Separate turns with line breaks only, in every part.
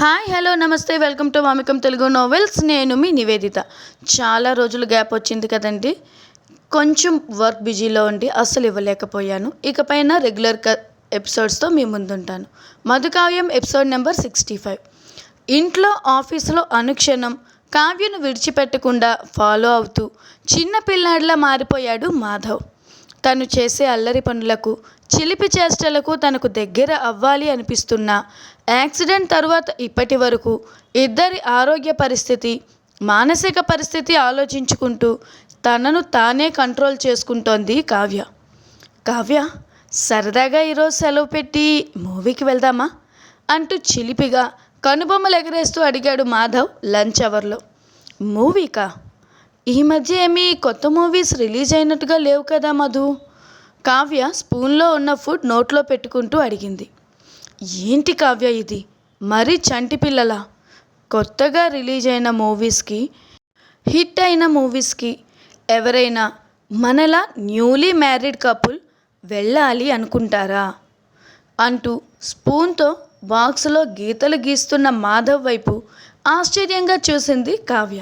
Hi hello నమస్తే welcome to Vamikam Telugu novels. నేను మీ నివేదిత. చాలా రోజులు గ్యాప్ వచ్చింది కదండి. కొంచెం వర్క్ బిజీలో ఉండి అస్సలు ఇవ్వలేకపోయాను. ఇకపైన రెగ్యులర్ క ఎపిసోడ్స్తో మీ ముందుంటాను. Madhukavyam episode number sixty five. ఇంట్లో ఆఫీసులో అనుక్షణం కావ్యను విడిచిపెట్టకుండా ఫాలో అవుతూ చిన్న పిల్లాడిలా మారిపోయాడు మాధవ్. తను చేసే అల్లరి పనులకు చిలిపి చేష్టలకు తనకు దగ్గర అవ్వాలి అనిపిస్తున్న యాక్సిడెంట్ తర్వాత ఇప్పటి వరకు ఇద్దరి ఆరోగ్య పరిస్థితి మానసిక పరిస్థితి ఆలోచించుకుంటూ తనను తానే కంట్రోల్ చేసుకుంటోంది కావ్య. కావ్య సరదాగా ఈరోజు సెలవు పెట్టి మూవీకి వెళ్దామా? అంటూ చిలిపిగా కనుబొమ్మలు ఎగరేస్తూ అడిగాడు మాధవ్ లంచ్ అవర్లో. మూవీకా? ఈ మధ్య ఏమీ కొత్త మూవీస్ రిలీజ్ అయినట్టుగా లేవు కదా మధు? కావ్య స్పూన్లో ఉన్న ఫుడ్ నోట్లో పెట్టుకుంటూ అడిగింది. ఏంటి కావ్య ఇది? మరీ చంటి పిల్లల? కొత్తగా రిలీజ్ అయిన మూవీస్కి హిట్ అయిన మూవీస్కి ఎవరైనా మనలా న్యూలీ మ్యారీడ్ కపుల్ వెళ్ళాలి అనుకుంటారా? అంటూ స్పూన్తో బాక్స్లో గీతలు గీస్తున్న మాధవ్ వైపు ఆశ్చర్యంగా చూసింది కావ్య.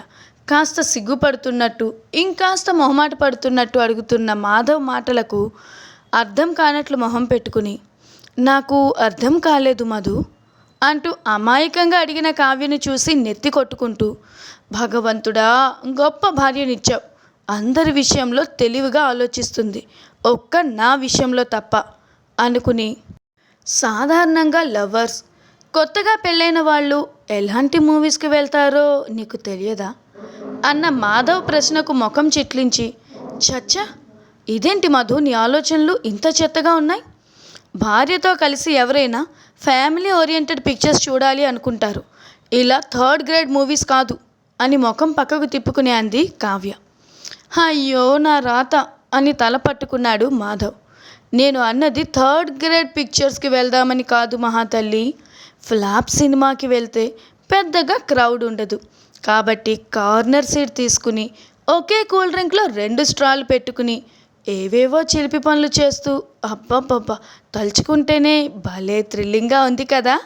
కాస్త సిగ్గుపడుతున్నట్టు ఇంకాస్త మొహమాట పడుతున్నట్టు అడుగుతున్న మాధవ్ మాటలకు అర్థం కానట్లు మొహం పెట్టుకుని నాకు అర్థం కాలేదు మధు అంటూ అమాయకంగా అడిగిన కావ్యని చూసి నెత్తి కొట్టుకుంటూ భగవంతుడా గొప్ప భార్యనిచ్చావు. అందరి విషయంలో తెలివిగా ఆలోచిస్తుంది ఒక్క నా విషయంలో తప్ప అనుకుని. సాధారణంగా లవర్స్ కొత్తగా పెళ్ళైన వాళ్ళు ఎలాంటి మూవీస్కి వెళ్తారో నీకు తెలియదా? అన్న మాధవ్ ప్రశ్నకు ముఖం చిట్లించి చచ్చా ఇదేంటి మధు నీ ఆలోచనలు ఇంత చెత్తగా ఉన్నాయి? భార్యతో కలిసి ఎవరైనా ఫ్యామిలీ ఓరియంటెడ్ పిక్చర్స్ చూడాలి అనుకుంటారు. ఇలా థర్డ్ గ్రేడ్ మూవీస్ కాదు అని ముఖం పక్కకు తిప్పుకునే అంది కావ్య. అయ్యో నా రాత అని తల పట్టుకున్నాడు మాధవ్. నేను అన్నది థర్డ్ గ్రేడ్ పిక్చర్స్కి వెళ్దామని కాదు మహాతల్లి. ఫ్లాప్ సినిమాకి వెళ్తే పెద్దగా క్రౌడ్ ఉండదు. కాబట్టి కార్నర్ సీట్ తీసుకుని ఒకే కూల్ డ్రింక్లో రెండు స్ట్రాలు పెట్టుకుని ఏవేవో చిలిపి పనులు చేస్తూ అబ్బబ్బబ్బా తలుచుకుంటేనే భలే థ్రిల్లింగ్గా ఉంది కదా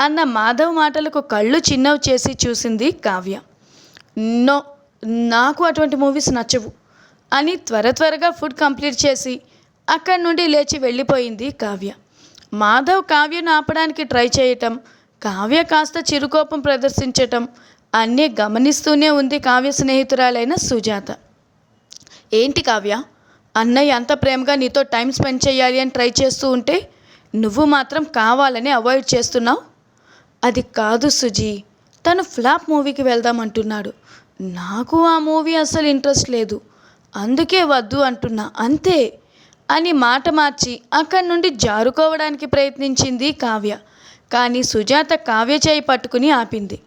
అన్న మాధవ్ మాటలకు కళ్ళు చిన్నవి చేసి చూసింది కావ్య. నో నాకు అటువంటి మూవీస్ నచ్చవు అని త్వర త్వరగా ఫుడ్ కంప్లీట్ చేసి అక్కడి నుండి లేచి వెళ్ళిపోయింది కావ్య. మాధవ్ కావ్యను ఆపడానికి ట్రై చేయటం కావ్య కాస్త చిరుకోపం ప్రదర్శించటం అన్నీ గమనిస్తూనే ఉంది కావ్య స్నేహితురాలైన సుజాత. ఏంటి కావ్య? అన్నయ్య అంత ప్రేమగా నీతో టైం స్పెండ్ చేయాలి అని ట్రై చేస్తూ ఉంటే నువ్వు మాత్రం కావాలని అవాయిడ్ చేస్తున్నావు? అది కాదు సుజీ. తను ఫ్లాప్ మూవీకి వెళ్దామంటున్నాడు నాకు ఆ మూవీ అసలు ఇంట్రెస్ట్ లేదు. అందుకే వద్దు అంటున్నా. అంతే అని మాట మార్చి అక్కడి నుండి జారుకోవడానికి ప్రయత్నించింది కావ్య. కానీ సుజాత కావ్య చేయి పట్టుకుని ఆపింది.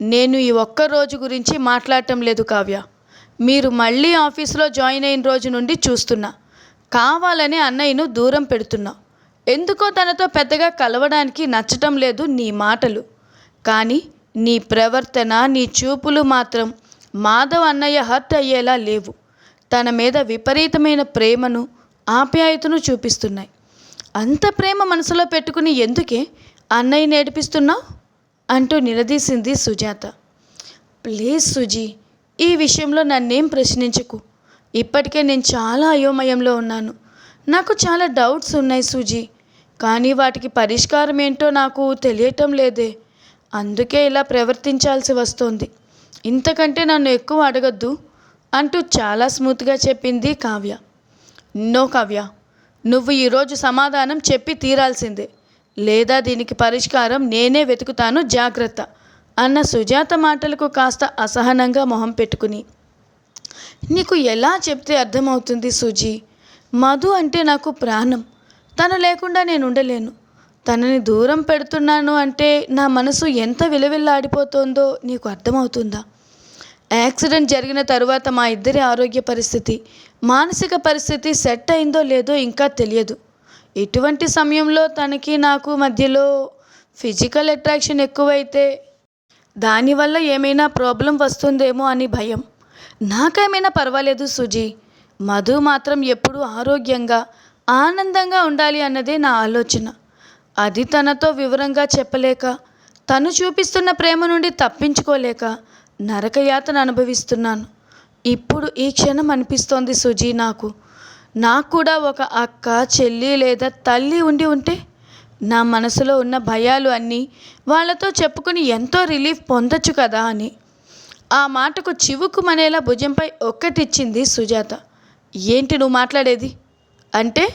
నేను ఈ ఒక్క రోజు గురించి మాట్లాడటం లేదు కావ్య. మీరు మళ్ళీ ఆఫీస్లో జాయిన్ అయిన రోజు నుండి చూస్తున్నా. కావాలని అన్నయ్యను దూరం పెడుతున్నా. ఎందుకో తనతో పెద్దగా కలవడానికి నచ్చటం లేదు నీ మాటలు. కానీ నీ ప్రవర్తన నీ చూపులు మాత్రం మాధవ్ అన్నయ్య హర్ట్ అయ్యేలా లేవు. తన మీద విపరీతమైన ప్రేమను ఆప్యాయతను చూపిస్తున్నాయి. అంత ప్రేమ మనసులో పెట్టుకుని ఎందుకే అన్నయ్య నేర్పిస్తున్నావు? అంటూ నిలదీసింది సుజాత. ప్లీజ్ సుజీ ఈ విషయంలో నన్నేం ప్రశ్నించకు. ఇప్పటికే నేను చాలా అయోమయంలో ఉన్నాను. నాకు చాలా డౌట్స్ ఉన్నాయి సూజీ. కానీ వాటికి పరిష్కారం ఏంటో నాకు తెలియటం లేదే. అందుకే ఇలా ప్రవర్తించాల్సి వస్తోంది. ఇంతకంటే నన్ను ఎక్కువ అడగద్దు అంటూ చాలా స్మూత్గా చెప్పింది కావ్య. నో కావ్య. నువ్వు ఈరోజు సమాధానం చెప్పి తీరాల్సిందే. లేదా దీనికి పరిష్కారం నేనే వెతుకుతాను జాగ్రత్త. అన్న సుజాత మాటలకు కాస్త అసహనంగా మొహం పెట్టుకుని నీకు ఎలా చెప్తే అర్థమవుతుంది సుజీ? మధు అంటే నాకు ప్రాణం. తను లేకుండా నేను ఉండలేను తనని దూరం పెడుతున్నాను అంటే నా మనసు ఎంత విలవిల్లాడిపోతుందో నీకు అర్థమవుతుందా? యాక్సిడెంట్ జరిగిన తరువాత మా ఇద్దరి ఆరోగ్య పరిస్థితి మానసిక పరిస్థితి సెట్ అయిందో లేదో ఇంకా తెలియదు. ఇటువంటి సమయంలో తనకి నాకు మధ్యలో ఫిజికల్ అట్రాక్షన్ ఎక్కువైతే దానివల్ల ఏమైనా ప్రాబ్లం వస్తుందేమో అని భయం. నాకేమైనా పర్వాలేదు సుజీ. మధు మాత్రం ఎప్పుడూ ఆరోగ్యంగా ఆనందంగా ఉండాలి అన్నదే నా ఆలోచన. అది తనతో వివరంగా చెప్పలేక తను చూపిస్తున్న ప్రేమ నుండి తప్పించుకోలేక నరకయాతన అనుభవిస్తున్నాను. ఇప్పుడు ఈ క్షణం అనిపిస్తోంది సుజీ నాకు. నాకు కూడా ఒక అక్క చెల్లి లేదా తల్లి ఉండి ఉంటే నా మనసులో ఉన్న భయాలు అన్నీ వాళ్ళతో చెప్పుకుని ఎంతో రిలీఫ్ పొందొచ్చు కదా అని. ఆ మాటకు చివుకుమనేలా భుజంపై ఒక్కటిచ్చింది సుజాత. ఏంటి నువ్వు మాట్లాడేది? అంటే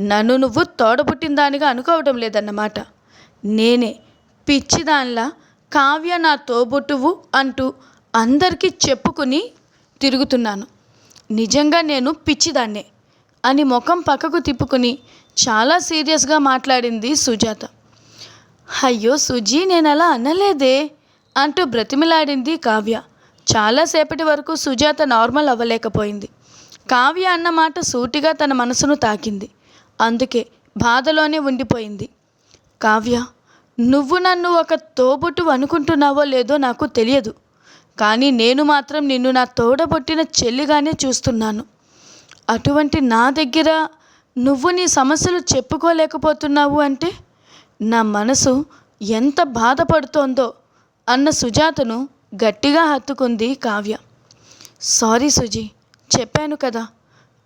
నన్ను నువ్వు తోడబుట్టిన దానిగా అనుకోవడం లేదన్నమాట. నేనే పిచ్చిదానిలా కావ్య నా తోబుట్టువు అంటూ అందరికీ చెప్పుకుని తిరుగుతున్నాను. నిజంగా నేను పిచ్చిదాన్నే అని ముఖం పక్కకు తిప్పుకుని చాలా సీరియస్గా మాట్లాడింది సుజాత. అయ్యో సుజీ నేను అలా అనలేదే అంటూ బ్రతిమిలాడింది కావ్య. చాలాసేపటి వరకు సుజాత నార్మల్ అవ్వలేకపోయింది. కావ్య అన్న మాట సూటిగా తన మనసును తాకింది. అందుకే బాధలోనే ఉండిపోయింది. కావ్య నువ్వు నన్ను ఒక తోబుట్టు అనుకుంటున్నావో లేదో నాకు తెలియదు. కానీ నేను మాత్రం నిన్ను నా తోడబొట్టిన చెల్లిగానే చూస్తున్నాను. అటువంటి నా దగ్గర నువ్వు నీ సమస్యలు చెప్పుకోలేకపోతున్నావు అంటే నా మనసు ఎంత బాధపడుతోందో అన్న సుజాతను గట్టిగా హత్తుకుంది కావ్య. సారీ సుజీ చెప్పాను కదా.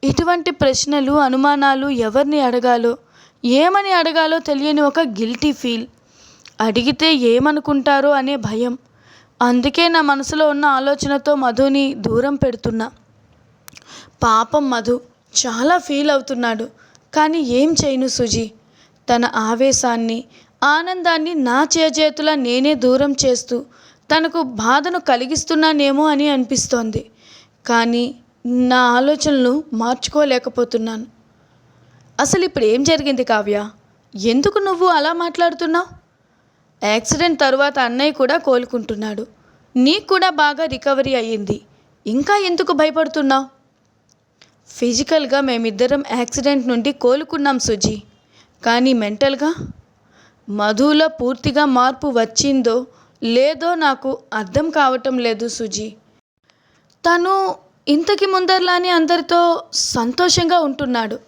ఇటువంటి ప్రశ్నలు అనుమానాలు ఎవరిని అడగాలో ఏమని అడగాలో తెలియని ఒక గిల్టీ ఫీల్. అడిగితే ఏమనుకుంటారో అనే భయం. అందుకే నా మనసులో ఉన్న ఆలోచనతో మధుని దూరం పెడుతున్నా. పాపం మధు చాలా ఫీల్ అవుతున్నాడు. కానీ ఏం చేయను సుజీ? తన ఆవేశాన్ని ఆనందాన్ని నా చేజేతుల నేనే దూరం చేస్తూ తనకు బాధను కలిగిస్తున్నానేమో అని అనిపిస్తోంది. కానీ నా ఆలోచనలు మార్చుకోలేకపోతున్నాను. అసలు ఇప్పుడు ఏం జరిగింది కావ్య? ఎందుకు నువ్వు అలా మాట్లాడుతున్నావు? యాక్సిడెంట్ తరువాత అన్నయ్య కూడా కోలుకుంటున్నాడు. నీకు కూడా బాగా రికవరీ అయ్యింది. ఇంకా ఎందుకు భయపడుతున్నావు? ఫిజికల్గా మేమిద్దరం యాక్సిడెంట్ నుండి కోలుకున్నాం సుజీ. కానీ మెంటల్గా? మధులో పూర్తిగా మార్పు వచ్చిందో లేదో నాకు అర్థం కావటం లేదు సుజీ. తను ఇంతకి ముందరలానే అందరితో సంతోషంగా ఉంటున్నాడు.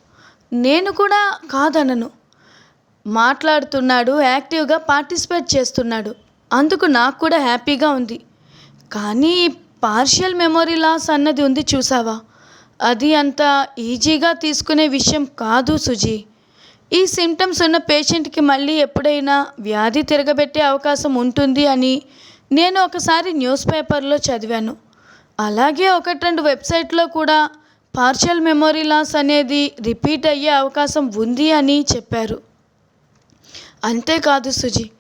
నేను కూడా కాదనను. మాట్లాడుతున్నాడు యాక్టివ్గా పార్టిసిపేట్ చేస్తున్నాడు. అందుకు నాకు కూడా హ్యాపీగా ఉంది. కానీ పార్షియల్ మెమొరీ లాస్ అన్నది ఉంది చూసావా? అది అంత ఈజీగా తీసుకునే విషయం కాదు సుజీ. ఈ సిమ్టమ్స్ ఉన్న పేషెంట్కి మళ్ళీ ఎప్పుడైనా వ్యాధి తిరగబెట్టే అవకాశం ఉంటుంది అని నేను ఒకసారి న్యూస్ పేపర్లో చదివాను. అలాగే ఒకటి రెండు వెబ్సైట్లో కూడా పార్షియల్ మెమొరీ లాస్ అనేది రిపీట్ అయ్యే అవకాశం ఉంది అని చెప్పారు. అంతేకాదు సుజి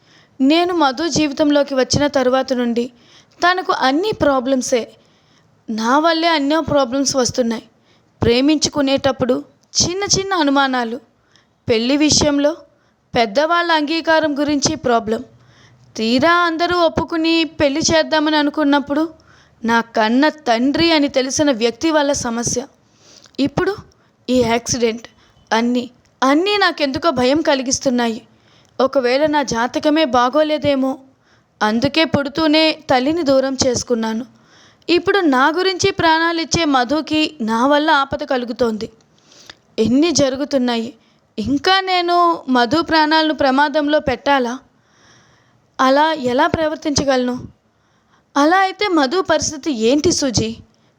నేను మధు జీవితంలోకి వచ్చిన తరువాత నుండి తనకు అన్ని ప్రాబ్లమ్సే నా వల్లే ఎన్నో ప్రాబ్లమ్స్ వస్తున్నాయి. ప్రేమించుకునేటప్పుడు చిన్న చిన్న అనుమానాలు. పెళ్ళి విషయంలో పెద్దవాళ్ళ అంగీకారం గురించి ప్రాబ్లం తీరా అందరూ ఒప్పుకుని పెళ్ళి చేద్దామని అనుకున్నప్పుడు నా కన్న తండ్రి అని తెలిసిన వ్యక్తి వల్ల సమస్య. ఇప్పుడు ఈ యాక్సిడెంట్ అన్నీ అన్నీ నాకెందుకో భయం కలిగిస్తున్నాయి. ఒకవేళ నా జాతకమే బాగోలేదేమో. అందుకే పుడుతూనే తల్లిని దూరం చేసుకున్నాను. ఇప్పుడు నా గురించి ప్రాణాలు ఇచ్చే మధుకి నా వల్ల ఆపద కలుగుతోంది. ఎన్ని జరుగుతున్నాయి? ఇంకా నేను మధు ప్రాణాలను ప్రమాదంలో పెట్టాలా? అలా ఎలా ప్రవర్తించగలను? అలా అయితే మధు పరిస్థితి ఏంటి సుజీ?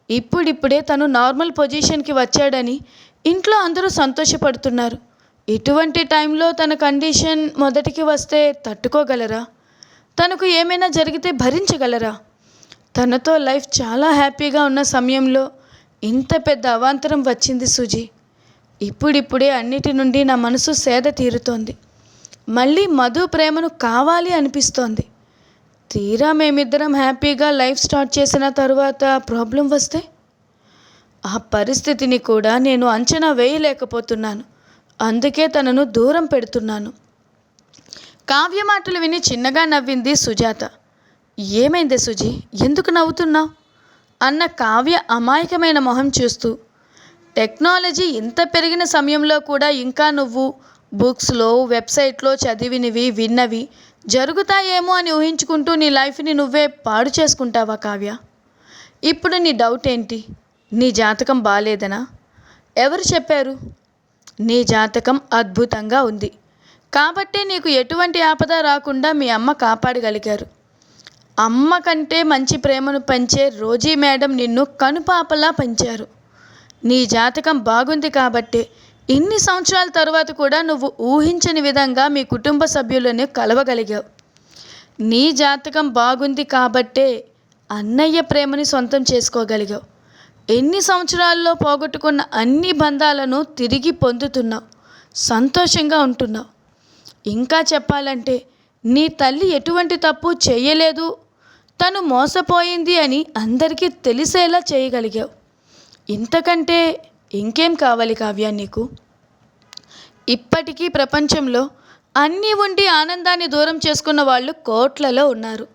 ఇప్పుడిప్పుడే తను నార్మల్ పొజిషన్కి వచ్చాడని ఇంట్లో అందరూ సంతోషపడుతున్నారు. ఇటువంటి టైంలో తన కండిషన్ మొదటికి వస్తే తట్టుకోగలరా? తనకు ఏమైనా జరిగితే భరించగలరా? తనతో లైఫ్ చాలా హ్యాపీగా ఉన్న సమయంలో ఇంత పెద్ద అవాంతరం వచ్చింది సుజీ. ఇప్పుడిప్పుడే అన్నిటి నుండి నా మనసు సేద తీరుతోంది. మళ్ళీ మధు ప్రేమను కావాలి అనిపిస్తోంది. తీరా మేమిద్దరం హ్యాపీగా లైఫ్ స్టార్ట్ చేసిన తరువాత ప్రాబ్లం వస్తే? ఆ పరిస్థితిని కూడా నేను అంచనా వేయలేకపోతున్నాను. అందుకే తనను దూరం పెడుతున్నాను. కావ్య మాటలు విని చిన్నగా నవ్వింది సుజాత. ఏమైంది సుజీ? ఎందుకు నవ్వుతున్నావు? అన్న కావ్య అమాయకమైన మొహం చూస్తూ టెక్నాలజీ ఇంత పెరిగిన సమయంలో కూడా ఇంకా నువ్వు బుక్స్లో వెబ్సైట్లో చదివినవి విన్నవి జరుగుతాయేమో అని ఊహించుకుంటూ నీ లైఫ్ని నువ్వే పాడు చేసుకుంటావా కావ్య? ఇప్పుడు నీ డౌట్ ఏంటి? నీ జాతకం బాగాలేదనా ఎవరు చెప్పారు? నీ జాతకం అద్భుతంగా ఉంది. కాబట్టే నీకు ఎటువంటి ఆపద రాకుండా మీ అమ్మ కాపాడగలిగారు. అమ్మ కంటే మంచి ప్రేమను పంచే రోజీ మేడం నిన్ను కనుపాపలా పెంచారు. నీ జాతకం బాగుంది కాబట్టే ఇన్ని సంవత్సరాల తర్వాత కూడా నువ్వు ఊహించని విధంగా మీ కుటుంబ సభ్యులను కలవగలిగావు. నీ జాతకం బాగుంది కాబట్టే అన్నయ్య ప్రేమని సొంతం చేసుకోగలిగావు. ఎన్ని సంవత్సరాల్లో పోగొట్టుకున్న అన్ని బంధాలను తిరిగి పొందుతున్నావు. సంతోషంగా ఉంటున్నావు. ఇంకా చెప్పాలంటే నీ తల్లి ఎటువంటి తప్పు చేయలేదు తను మోసపోయింది అని అందరికీ తెలిసేలా చేయగలిగావు. ఇంతకంటే ఇంకేం కావాలి కావ్య నీకు? ఇప్పటికీ ప్రపంచంలో అన్నీ ఉండి ఆనందాన్ని దూరం చేసుకున్న వాళ్ళు కోట్లలో ఉన్నారు.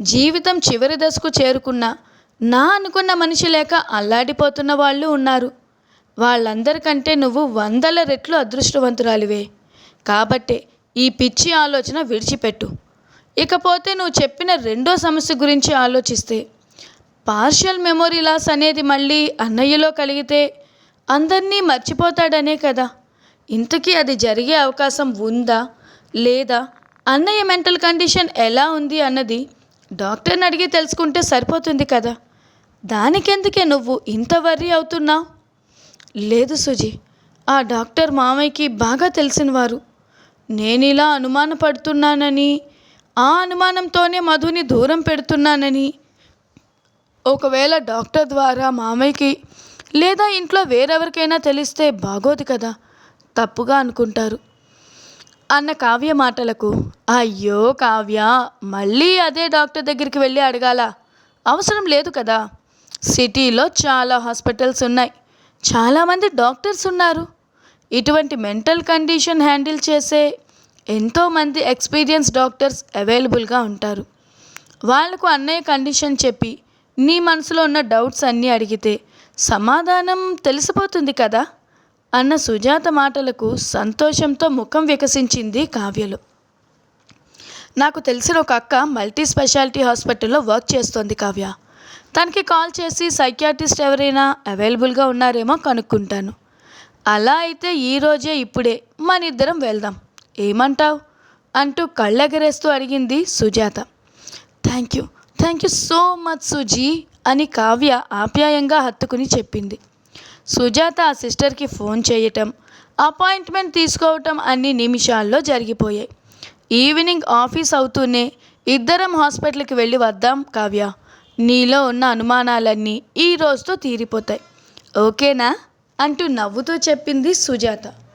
జీవితం చివరి దశకు చేరుకున్న నా అనుకున్న మనిషి లేక అల్లాడిపోతున్న వాళ్ళు ఉన్నారు. వాళ్ళందరికంటే నువ్వు వందల రెట్లు అదృష్టవంతురాలివే. కాబట్టే ఈ పిచ్చి ఆలోచన విడిచిపెట్టు. ఇకపోతే నువ్వు చెప్పిన రెండో సమస్య గురించి ఆలోచిస్తే పార్షియల్ మెమొరీ లాస్ అనేది మళ్ళీ అన్నయ్యలో కలిగితే అందరినీ మర్చిపోతాడనే కదా. ఇంతకీ అది జరిగే అవకాశం ఉందా లేదా అన్నయ్య మెంటల్ కండిషన్ ఎలా ఉంది అన్నది డాక్టర్ని అడిగి తెలుసుకుంటే సరిపోతుంది కదా. దానికెందుకే నువ్వు ఇంత వర్రీ అవుతున్నావు? లేదు సుజీ ఆ డాక్టర్ మామయ్యకి బాగా తెలిసినవారు. నేను ఇలా అనుమానపడుతున్నానని ఆ అనుమానంతోనే మధుని దూరం పెడుతున్నానని. ఒకవేళ డాక్టర్ ద్వారా మామయ్యకి లేదా ఇంట్లో వేరెవరికైనా తెలిస్తే బాగోదు కదా తప్పుగా అనుకుంటారు. అన్న కావ్య మాటలకు అయ్యో కావ్య మళ్ళీ అదే డాక్టర్ దగ్గరికి వెళ్ళి అడగాల. అవసరం లేదు కదా. సిటీలో చాలా హాస్పిటల్స్ ఉన్నాయి. చాలామంది డాక్టర్స్ ఉన్నారు. ఇటువంటి మెంటల్ కండిషన్ హ్యాండిల్ చేసే ఎంతోమంది ఎక్స్పీరియన్స్ డాక్టర్స్ అవైలబుల్గా ఉంటారు. వాళ్ళకు అన్నయ్య కండిషన్ చెప్పి నీ మనసులో ఉన్న డౌట్స్ అన్నీ అడిగితే సమాధానం తెలిసిపోతుంది కదా? అన్న సుజాత మాటలకు సంతోషంతో ముఖం వికసించింది కావ్యలో. నాకు తెలిసిన ఒక అక్క మల్టీ స్పెషాలిటీ హాస్పిటల్లో వర్క్ చేస్తోంది కావ్య. తనకి కాల్ చేసి సైకియాట్రిస్ట్ ఎవరైనా అవైలబుల్గా ఉన్నారేమో కనుక్కుంటాను. అలా అయితే ఈరోజే ఇప్పుడే మన ఇద్దరం వెళ్దాం. ఏమంటావ్? అంటూ కళ్ళెగరేస్తూ అడిగింది Sujatha. Thank you thank you so much Suji అని కావ్య ఆప్యాయంగా హత్తుకుని చెప్పింది. సుజాత ఆ సిస్టర్కి ఫోన్ చేయటం అపాయింట్మెంట్ తీసుకోవటం అన్ని నిమిషాల్లో జరిగిపోయాయి. ఈవినింగ్ ఆఫీస్ అవుతూనే ఇద్దరం హాస్పిటల్కి వెళ్ళి వద్దాం కావ్య. నీలో ఉన్న అనుమానాలన్నీ ఈ రోజుతో తీరిపోతాయి. ఓకేనా? అంటూ నవ్వుతూ చెప్పింది సుజాత.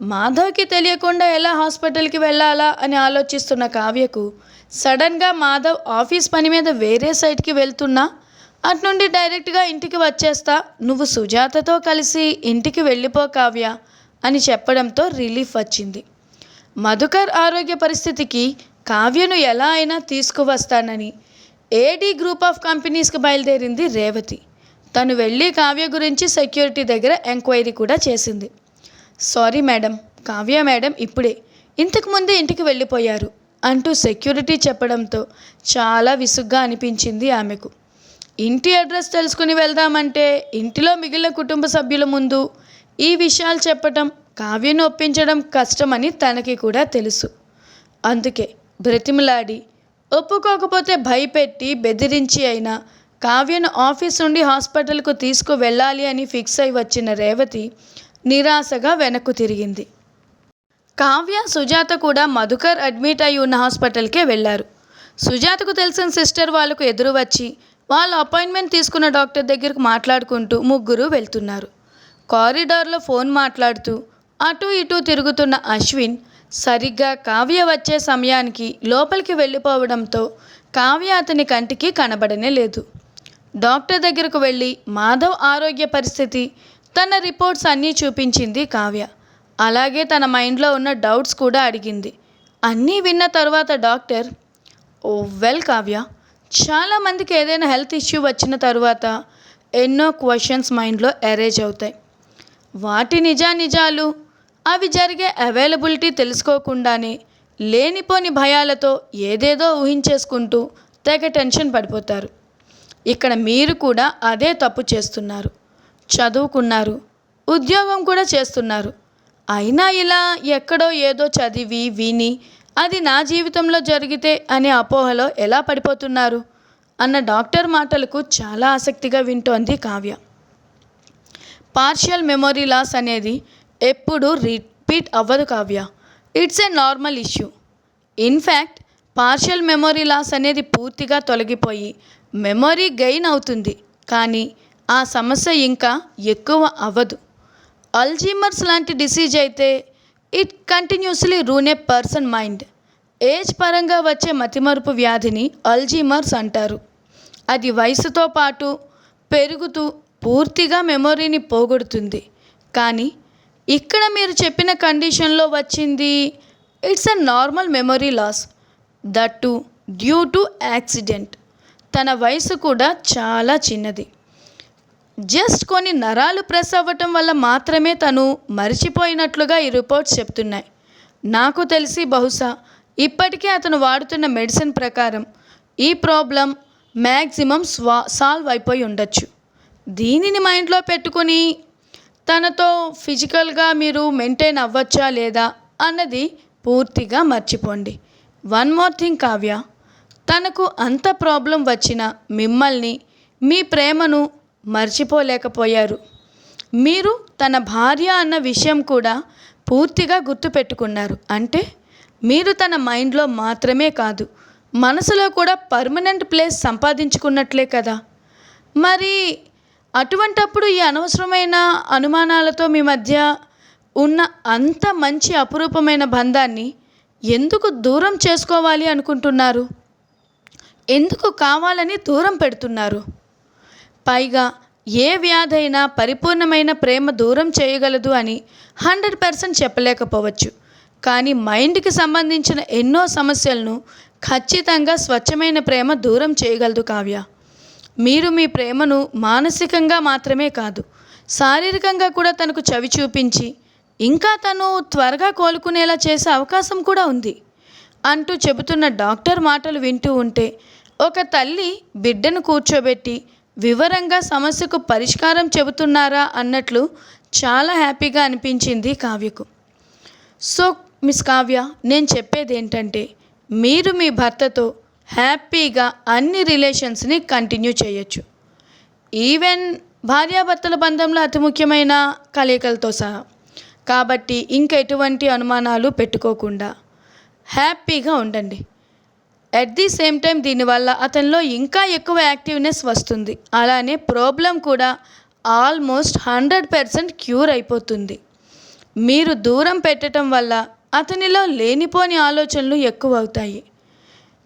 మాధవ్కి తెలియకుండా ఎలా హాస్పిటల్కి వెళ్ళాలా అని ఆలోచిస్తున్న కావ్యకు సడన్గా మాధవ్ ఆఫీస్ పని మీద వేరే సైట్కి వెళ్తున్నా అటు నుండి డైరెక్ట్గా ఇంటికి వచ్చేస్తా నువ్వు సుజాతతో కలిసి ఇంటికి వెళ్ళిపో కావ్య అని చెప్పడంతో రిలీఫ్ వచ్చింది. మధుకర్ ఆరోగ్య పరిస్థితికి కావ్యను ఎలా అయినా తీసుకువస్తానని ఏడీ గ్రూప్ ఆఫ్ కంపెనీస్కి బయలుదేరింది రేవతి. తను వెళ్ళి కావ్య గురించి సెక్యూరిటీ దగ్గర ఎంక్వైరీ కూడా చేసింది. సారీ మేడం కావ్య మేడం ఇప్పుడే. ఇంతకు ముందే ఇంటికి వెళ్ళిపోయారు అంటూ సెక్యూరిటీ చెప్పడంతో చాలా విసుగ్గా అనిపించింది ఆమెకు. ఇంటి అడ్రస్ తెలుసుకుని వెళ్దామంటే ఇంటిలో మిగిలిన కుటుంబ సభ్యుల ముందు ఈ విషయాలు చెప్పటం కావ్యను ఒప్పించడం కష్టమని తనకి కూడా తెలుసు. అందుకే బ్రతిమలాడి ఒప్పుకోకపోతే భయపెట్టి బెదిరించి అయినా కావ్యను ఆఫీస్ నుండి హాస్పిటల్కు తీసుకు వెళ్ళాలి అని ఫిక్స్ అయి వచ్చిన రేవతి నిరాశగా వెనక్కు తిరిగింది. కావ్య సుజాత కూడా మధుకర్ అడ్మిట్ అయి ఉన్న హాస్పిటల్కే వెళ్ళారు. సుజాతకు తెలిసిన సిస్టర్ వాళ్ళకు ఎదురు వచ్చి వాళ్ళ అపాయింట్మెంట్ తీసుకున్న డాక్టర్ దగ్గరకు మాట్లాడుకుంటూ ముగ్గురు వెళ్తున్నారు. కారిడార్లో ఫోన్ మాట్లాడుతూ అటు ఇటు తిరుగుతున్న అశ్విన్ సరిగ్గా కావ్య వచ్చే సమయానికి లోపలికి వెళ్ళిపోవడంతో కావ్య అతని కంటికి కనబడనే లేదు. డాక్టర్ దగ్గరకు వెళ్ళి మాధవ్ ఆరోగ్య పరిస్థితి తన రిపోర్ట్స్ అన్నీ చూపించింది కావ్య. అలాగే తన మైండ్లో ఉన్న డౌట్స్ కూడా అడిగింది. అన్నీ విన్న తర్వాత డాక్టర్ ఓ వెల్ కావ్య చాలామందికి ఏదైనా హెల్త్ ఇష్యూ వచ్చిన తర్వాత ఎన్నో క్వశ్చన్స్ మైండ్లో అరేజ్ అవుతాయి. వాటి నిజానిజాలు అవి జరిగే అవైలబిలిటీ తెలుసుకోకుండానే లేనిపోని భయాలతో ఏదేదో ఊహించేసుకుంటూ తెగ టెన్షన్ పడిపోతారు. ఇక్కడ మీరు కూడా అదే తప్పు చేస్తున్నారు. చదువుకున్నారు. ఉద్యోగం కూడా చేస్తున్నారు. అయినా ఇలా ఎక్కడో ఏదో చదివి విని అది నా జీవితంలో జరిగితే అనే అపోహలో ఎలా పడిపోతున్నారు? అన్న డాక్టర్ మాటలకు చాలా ఆసక్తిగా వింటోంది కావ్య. పార్షియల్ మెమొరీ లాస్ అనేది ఎప్పుడు రిపీట్ అవ్వదు Kavya. It's a normal issue. In fact partial memory loss అనేది పూర్తిగా తొలగిపోయి మెమొరీ గెయిన్ అవుతుంది. కానీ ఆ సమస్య ఇంకా ఎక్కువ అవ్వదు. అల్జీమర్స్ లాంటి డిసీజ్ అయితే it continuously ruin a person mind. Age పరంగా వచ్చే మతిమరుపు వ్యాధిని అల్జీమర్స్ అంటారు. అది వయసుతో పాటు పెరుగుతూ పూర్తిగా మెమొరీని పోగొడుతుంది. కానీ ఇక్కడ మీరు చెప్పిన కండిషన్లో వచ్చింది it's a normal memory loss. That to due to accident. తన వయసు కూడా చాలా చిన్నది. జస్ట్ కొన్ని నరాలు ప్రెస్ అవ్వటం వల్ల మాత్రమే తను మర్చిపోయినట్లుగా ఈ రిపోర్ట్స్ చెప్తున్నాయి. నాకు తెలిసి బహుశా ఇప్పటికే అతను వాడుతున్న మెడిసిన్ ప్రకారం ఈ ప్రాబ్లం మ్యాక్సిమం స్వా సాల్వ్ అయిపోయి ఉండొచ్చు. దీనిని మైండ్లో పెట్టుకుని తనతో ఫిజికల్గా మీరు మెయింటైన్ అవ్వచ్చా లేదా అన్నది పూర్తిగా మర్చిపోండి. వన్ మోర్ థింగ్ కావ్య తనకు అంత ప్రాబ్లం వచ్చిన మిమ్మల్ని మీ ప్రేమను మర్చిపోలేకపోయారు. మీరు తన భార్య అన్న విషయం కూడా పూర్తిగా గుర్తుపెట్టుకున్నారు. అంటే మీరు తన మైండ్లో మాత్రమే కాదు మనసులో కూడా పర్మనెంట్ ప్లేస్ సంపాదించుకున్నట్లే కదా. మరి అటువంటప్పుడు ఈ అనవసరమైన అనుమానాలతో మీ మధ్య ఉన్న అంత మంచి అపురూపమైన బంధాన్ని ఎందుకు దూరం చేసుకోవాలి అనుకుంటున్నారు? ఎందుకు కావాలని దూరం పెడుతున్నారు? పైగా ఏ వ్యాధైనా పరిపూర్ణమైన ప్రేమ దూరం చేయగలదు అని హండ్రెడ్ పర్సెంట్ చెప్పలేకపోవచ్చు. కానీ మైండ్కి సంబంధించిన ఎన్నో సమస్యలను ఖచ్చితంగా స్వచ్ఛమైన ప్రేమ దూరం చేయగలదు కావ్య. మీరు మీ ప్రేమను మానసికంగా మాత్రమే కాదు శారీరకంగా కూడా తనకు చవి చూపించి ఇంకా తను త్వరగా కోలుకునేలా చేసే అవకాశం కూడా ఉంది. అంటూ చెబుతున్న డాక్టర్ మాటలు వింటూ ఉంటే ఒక తల్లి బిడ్డను కూర్చోబెట్టి వివరంగా సమస్యకు పరిష్కారం చెబుతున్నారా అన్నట్లు చాలా హ్యాపీగా అనిపించింది కావ్యకు. సో మిస్ కావ్య నేను చెప్పేది ఏంటంటే మీరు మీ భర్తతో హ్యాపీగా అన్ని రిలేషన్స్ని కంటిన్యూ చేయొచ్చు. ఈవెన్ భార్యాభర్తల బంధంలో అతి ముఖ్యమైన కలయికలతో సహా. కాబట్టి ఇంక ఎటువంటి అనుమానాలు పెట్టుకోకుండా హ్యాపీగా ఉండండి. ఎట్ ది సేమ్ టైం దీనివల్ల అతనిలో ఇంకా ఎక్కువ యాక్టివ్నెస్ వస్తుంది. అలానే ప్రాబ్లం కూడా ఆల్మోస్ట్ హండ్రెడ్ పర్సెంట్ క్యూర్ అయిపోతుంది. మీరు దూరం పెట్టడం వల్ల అతనిలో లేనిపోని ఆలోచనలు ఎక్కువ అవుతాయి.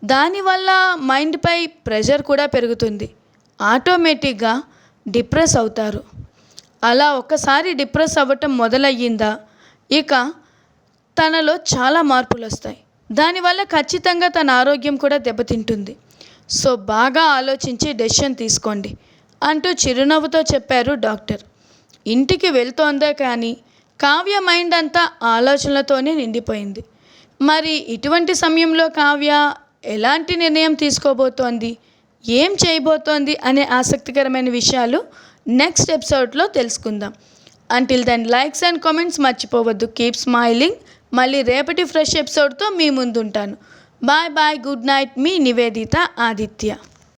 దానివల్ల మైండ్పై ప్రెషర్ కూడా పెరుగుతుంది. ఆటోమేటిక్గా డిప్రెస్ అవుతారు. అలా ఒకసారి డిప్రెస్ అవ్వటం మొదలయ్యిందా? ఇక తనలో చాలా మార్పులు వస్తాయి దానివల్ల ఖచ్చితంగా తన ఆరోగ్యం కూడా దెబ్బతింటుంది. సో బాగా ఆలోచించి డెసిషన్ తీసుకోండి అంటూ చిరునవ్వుతో చెప్పారు డాక్టర్. ఇంటికి వెళ్తోందే కానీ కావ్య మైండ్ అంతా ఆలోచనలతోనే నిండిపోయింది. మరి ఇటువంటి సమయంలో కావ్య ఎలాంటి నిర్ణయం తీసుకోబోతోంది? ఏం చేయబోతోంది అనే ఆసక్తికరమైన విషయాలు నెక్స్ట్ ఎపిసోడ్లో తెలుసుకుందాం. Until then likes and comments మర్చిపోవద్దు. కీప్ స్మైలింగ్ మళ్ళీ రేపటి ఫ్రెష్ ఎపిసోడ్తో మీ ముందుంటాను. బాయ్ బాయ్ గుడ్ నైట్ మీ నివేదిత ఆదిత్య.